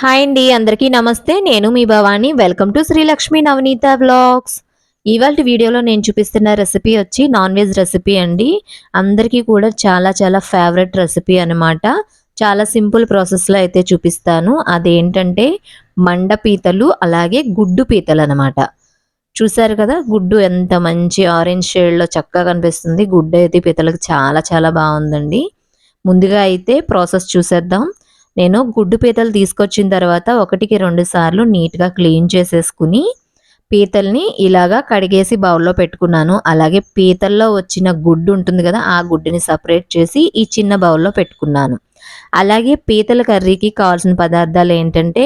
Hi అండి అందరికీ నమస్తే. నేను మీ Bhavani. Welcome to Srilakshmi Navaneetha vlogs ఇవాళ వీడియోలో నేను చూపిస్తున్న రెసిపీ వచ్చి నాన్ వెజ్ రెసిపీ అండి. అందరికీ కూడా చాలా చాలా ఫేవరెట్ రెసిపీ అనమాట చాలా సింపుల్ ప్రాసెస్లో అయితే చూపిస్తాను. అదేంటంటే మండ పీతలు అలాగే గుడ్డు పీతలు అనమాట చూసారు కదా గుడ్డు ఎంత మంచి ఆరెంజ్ షేడ్లో చక్కగా కనిపిస్తుంది. గుడ్డు అయితే పీతలకు చాలా చాలా బాగుందండి. ముందుగా అయితే ప్రాసెస్ చూసేద్దాం. నేను గుడ్డు పీతలు తీసుకొచ్చిన తర్వాత ఒకటికి రెండు సార్లు నీట్గా క్లీన్ చేసేసుకుని పీతల్ని ఇలాగా కడిగేసి బౌల్లో పెట్టుకున్నాను. అలాగే పీతల్లో వచ్చిన గుడ్డు ఉంటుంది కదా ఆ గుడ్డుని సపరేట్ చేసి ఈ చిన్న బౌల్లో పెట్టుకున్నాను. అలాగే పీతల కర్రీకి కావాల్సిన పదార్థాలు ఏంటంటే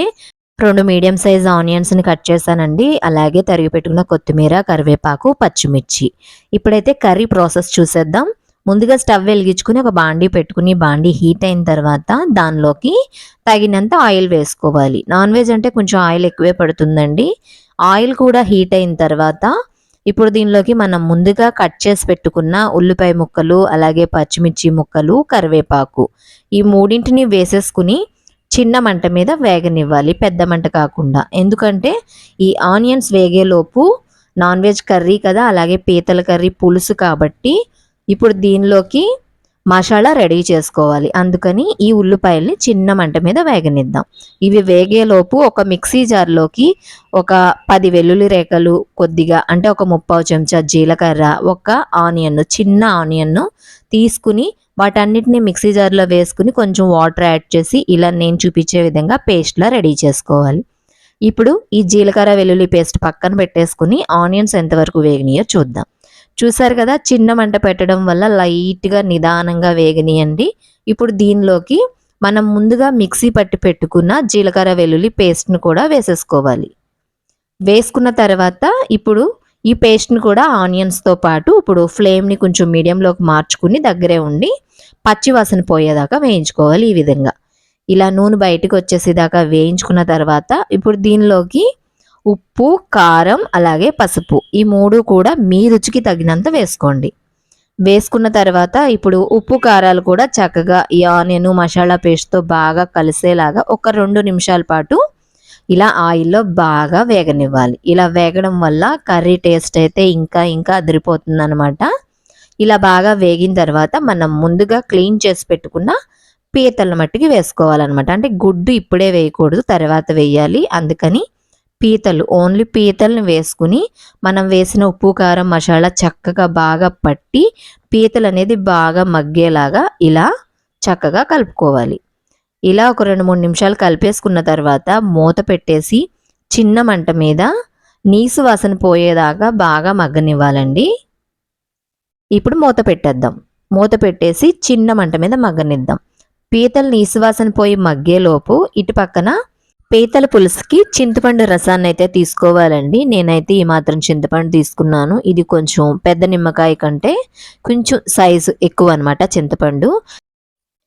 రెండు మీడియం సైజ్ ఆనియన్స్ని కట్ చేశానండి. అలాగే తరిగి పెట్టుకున్న కొత్తిమీర కరివేపాకు పచ్చిమిర్చి. ఇప్పుడైతే కర్రీ ప్రాసెస్ చూసేద్దాం. ముందుగా స్టవ్ వెలిగించుకుని ఒక బాండీ పెట్టుకుని బాండీ హీట్ అయిన తర్వాత దానిలోకి తగినంత ఆయిల్ వేసుకోవాలి. నాన్ వెజ్ అంటే కొంచెం ఆయిల్ ఎక్కువే పడుతుందండి. ఆయిల్ కూడా హీట్ అయిన తర్వాత ఇప్పుడు దీనిలోకి మనం ముందుగా కట్ చేసి పెట్టుకున్న ఉల్లిపాయ ముక్కలు అలాగే పచ్చిమిర్చి ముక్కలు కరివేపాకు ఈ మూడింటిని వేసేసుకుని చిన్న మంట మీద వేగనివ్వాలి. పెద్ద మంట కాకుండా. ఎందుకంటే ఈ ఆనియన్స్ వేగేలోపు నాన్ వెజ్ కర్రీ కదా అలాగే పీతల కర్రీ పులుసు కాబట్టి ఇప్పుడు దీనిలోకి మసాలా రెడీ చేసుకోవాలి. అందుకని ఈ ఉల్లిపాయల్ని చిన్న మంట మీద వేగనిద్దాం. ఇవి వేగేలోపు ఒక మిక్సీ జార్లోకి ఒక పది వెల్లుల్లి రేఖలు కొద్దిగా అంటే ఒక ముప్పావు చెంచా జీలకర్ర ఒక ఆనియన్ చిన్న ఆనియన్ తీసుకుని వాటన్నిటిని మిక్సీ జార్లో వేసుకుని కొంచెం వాటర్ యాడ్ చేసి ఇలా నేను చూపించే విధంగా పేస్ట్లా రెడీ చేసుకోవాలి. ఇప్పుడు ఈ జీలకర్ర వెల్లుల్లి పేస్ట్ పక్కన పెట్టేసుకుని ఆనియన్స్ ఎంతవరకు వేగినాయో చూద్దాం. చూసారు కదా చిన్న మంట పెట్టడం వల్ల లైట్గా నిదానంగా వేగనీయండి. ఇప్పుడు దీనిలోకి మనం ముందుగా మిక్సీ పట్టి పెట్టుకున్న జీలకర్ర వెల్లుల్లి పేస్ట్ను కూడా వేసేసుకోవాలి. వేసుకున్న తర్వాత ఇప్పుడు ఈ పేస్ట్ని కూడా ఆనియన్స్తో పాటు ఇప్పుడు ఫ్లేమ్ని కొంచెం మీడియంలోకి మార్చుకుని దగ్గరే ఉండి పచ్చివాసన పోయేదాకా వేయించుకోవాలి ఈ విధంగా. ఇలా నూనె బయటకు వచ్చేసేదాకా వేయించుకున్న తర్వాత ఇప్పుడు దీనిలోకి ఉప్పు కారం అలాగే పసుపు. ఈ మూడు కూడా మీ రుచికి తగినంత వేసుకోండి. వేసుకున్న తర్వాత ఇప్పుడు ఉప్పు కారాలు కూడా చక్కగా ఈ ఆనియన్ మసాలా పేస్ట్తో బాగా కలిసేలాగా ఒక రెండు నిమిషాల పాటు ఇలా ఆయిల్లో బాగా వేగనివ్వాలి. ఇలా వేగడం వల్ల కర్రీ టేస్ట్ అయితే ఇంకా ఇంకా అదిరిపోతుంది అనమాట ఇలా బాగా వేగిన తర్వాత మనం ముందుగా క్లీన్ చేసి పెట్టుకున్న పీతల మట్టికి వేసుకోవాలన్నమాట. అంటే గుడ్డు ఇప్పుడే వేయకూడదు తర్వాత వేయాలి. అందుకని పీతలు ఓన్లీ పీతల్ని వేసుకుని మనం వేసిన ఉప్పు కారం మసాలా చక్కగా బాగా పట్టి పీతలు అనేది బాగా మగ్గేలాగా ఇలా చక్కగా కలుపుకోవాలి. ఇలా ఒక రెండు మూడు నిమిషాలు కలిపేసుకున్న తర్వాత మూత పెట్టేసి చిన్న మంట మీద నీసు వాసన పోయేదాకా బాగా మగ్గనివ్వాలండి. ఇప్పుడు మూత పెట్టేద్దాం. మూత పెట్టేసి చిన్న మంట మీద మగ్గనిద్దాం. పీతలు నీసు వాసన పోయి మగ్గేలోపు ఇటు పక్కన పీతల పులుసుకి చింతపండు రసాన్ని అయితే తీసుకోవాలండి. నేనైతే ఈ మాత్రం చింతపండు తీసుకున్నాను. ఇది కొంచెం పెద్ద నిమ్మకాయ కంటే కొంచెం సైజు ఎక్కువ అనమాట చింతపండు.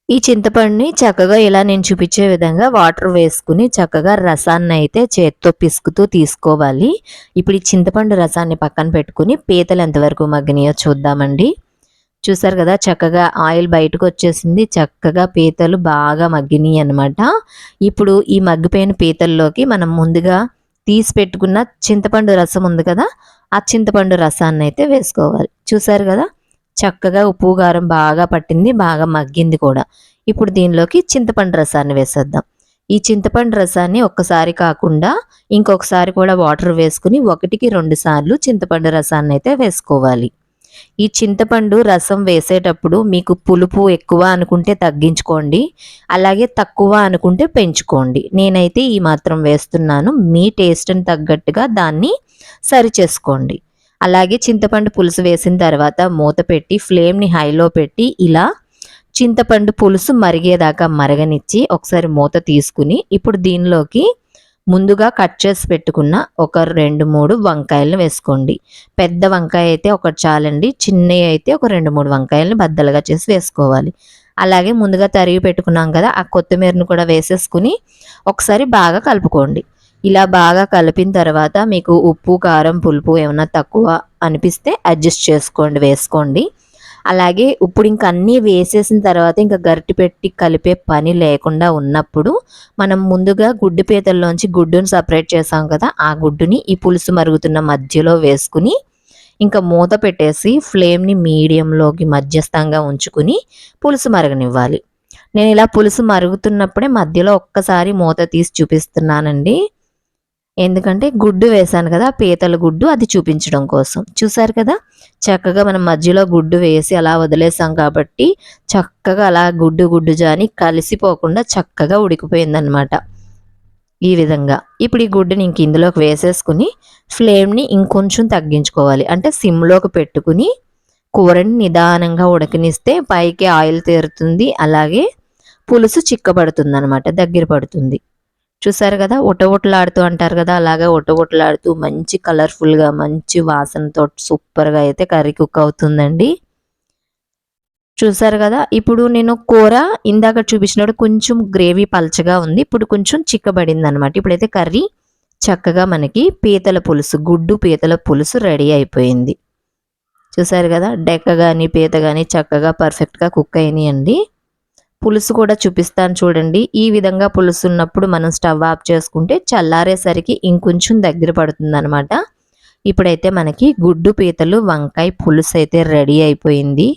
ఈ చింతపండుని చక్కగా ఇలా నేను చూపించే విధంగా వాటర్ వేసుకుని చక్కగా రసాన్ని అయితే చేత్తో పిసుకుతూ తీసుకోవాలి. ఇప్పుడు ఈ చింతపండు రసాన్ని పక్కన పెట్టుకుని పీతలు ఎంతవరకు మగ్గినాయో చూద్దామండి. చూసారు కదా చక్కగా ఆయిల్ బయటకు వచ్చేసింది చక్కగా పీతలు బాగా మగ్గినాయి అనమాట ఇప్పుడు ఈ మగ్గిపోయిన పీతల్లోకి మనం ముందుగా తీసి పెట్టుకున్న చింతపండు రసం ఉంది కదా ఆ చింతపండు రసాన్ని అయితే వేసుకోవాలి. చూసారు కదా చక్కగా ఉప్పు కారం బాగా పట్టింది బాగా మగ్గింది కూడా. ఇప్పుడు దీనిలోకి చింతపండు రసాన్ని వేసేద్దాం. ఈ చింతపండు రసాన్ని ఒక్కసారి కాకుండా ఇంకొకసారి కూడా వాటర్ వేసుకుని ఒకటికి రెండు సార్లు చింతపండు రసాన్ని అయితే వేసుకోవాలి. ఈ చింతపండు రసం వేసేటప్పుడు మీకు పులుపు ఎక్కువ అనుకుంటే తగ్గించుకోండి. అలాగే తక్కువ అనుకుంటే పెంచుకోండి. నేనైతే ఈ మాత్రం వేస్తున్నాను. మీ టేస్ట్ని తగ్గట్టుగా దాన్ని సరి చేసుకోండి. అలాగే చింతపండు పులుసు వేసిన తర్వాత మూత పెట్టి ఫ్లేమ్ని హైలో పెట్టి ఇలా చింతపండు పులుసు మరిగేదాకా మరగనిచ్చి ఒకసారి మూత తీసుకుని ఇప్పుడు దీనిలోకి ముందుగా కట్ చేసి పెట్టుకున్న ఒక రెండు మూడు వంకాయలను వేసుకోండి. పెద్ద వంకాయ అయితే ఒకటి చాలండి చిన్నవి అయితే ఒక రెండు మూడు వంకాయలను బద్దలుగా చేసి వేసుకోవాలి. అలాగే ముందుగా తరిగి పెట్టుకున్నాం కదా ఆ కొత్తిమీరను కూడా వేసేసుకుని ఒకసారి బాగా కలుపుకోండి. ఇలా బాగా కలిపిన తర్వాత మీకు ఉప్పు కారం పులుపు ఏమైనా తక్కువ అనిపిస్తే అడ్జస్ట్ చేసుకోండి వేసుకోండి. అలాగే ఇప్పుడు ఇంక అన్నీ వేసేసిన తర్వాత ఇంకా గరిటె పెట్టి కలిపే పని లేకుండా ఉన్నప్పుడు మనం ముందుగా గుడ్డు పీతల్లోంచి గుడ్డును సపరేట్ చేసాం కదా ఆ గుడ్డుని ఈ పులుసు మరుగుతున్న మధ్యలో వేసుకుని ఇంకా మూత పెట్టేసి ఫ్లేమ్ని మీడియంలోకి మధ్యస్థంగా ఉంచుకుని పులుసు మరగనివ్వాలి. నేను ఇలా పులుసు మరుగుతున్నప్పుడే మధ్యలో ఒక్కసారి మూత తీసి చూపిస్తున్నానండి. ఎందుకంటే గుడ్డు వేసాను కదా పీతల గుడ్డు అది చూపించడం కోసం. చూసారు కదా? చక్కగా మనం మధ్యలో గుడ్డు వేసి అలా వదిలేసాం కాబట్టి చక్కగా అలా గుడ్డు గుడ్డు జాని కలిసిపోకుండా చక్కగా ఉడికిపోయిందనమాట ఈ విధంగా. ఇప్పుడు ఈ గుడ్డుని ఇంక ఇందులోకి వేసేసుకుని ఫ్లేమ్ని ఇంకొంచెం తగ్గించుకోవాలి. అంటే సిమ్లోకి పెట్టుకుని కూరని నిదానంగా ఉడకనిస్తే పైకి ఆయిల్ తీరుతుంది అలాగే పులుసు చిక్కబడుతుంది అనమాట దగ్గర పడుతుంది. చూసారు కదా? ఉటవుటలాడుతూ అంటారు కదా? అలాగే ఉటవుటలాడుతూ మంచి కలర్ఫుల్గా మంచి వాసనతో సూపర్గా అయితే కర్రీ కుక్ అవుతుందండి. చూసారు కదా? ఇప్పుడు నేను కూర ఇందాక చూపించినప్పుడు కొంచెం గ్రేవీ పల్చగా ఉంది. ఇప్పుడు కొంచెం చిక్కబడింది అనమాట ఇప్పుడైతే కర్రీ చక్కగా మనకి పీతల పులుసు గుడ్డు పీతల పులుసు రెడీ అయిపోయింది. చూసారు కదా? డెక్క కానీ పీత కానీ చక్కగా పర్ఫెక్ట్గా కుక్ అయినాయండి. పులుసు కూడా చూపిస్తాను చూడండి. ఈ విధంగా పులుసు ఉన్నప్పుడు మనం స్టవ్ ఆఫ్ చేసుకుంటే చల్లారేసరికి ఇంకొంచెం దగ్గర పడుతుంది అనమాట ఇప్పుడైతే మనకి గుడ్డు పీతలు వంకాయ పులుసు అయితే రెడీ అయిపోయింది.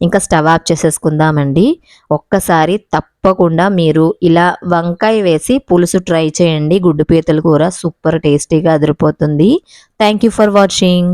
ఇంకా స్టవ్ ఆఫ్ చేసేసుకుందామండి. ఒక్కసారి తప్పకుండా మీరు ఇలా వంకాయ వేసి పులుసు ట్రై చేయండి. గుడ్డు పీతల కూర సూపర్ టేస్టీగా అదిరిపోతుంది. Thank you for watching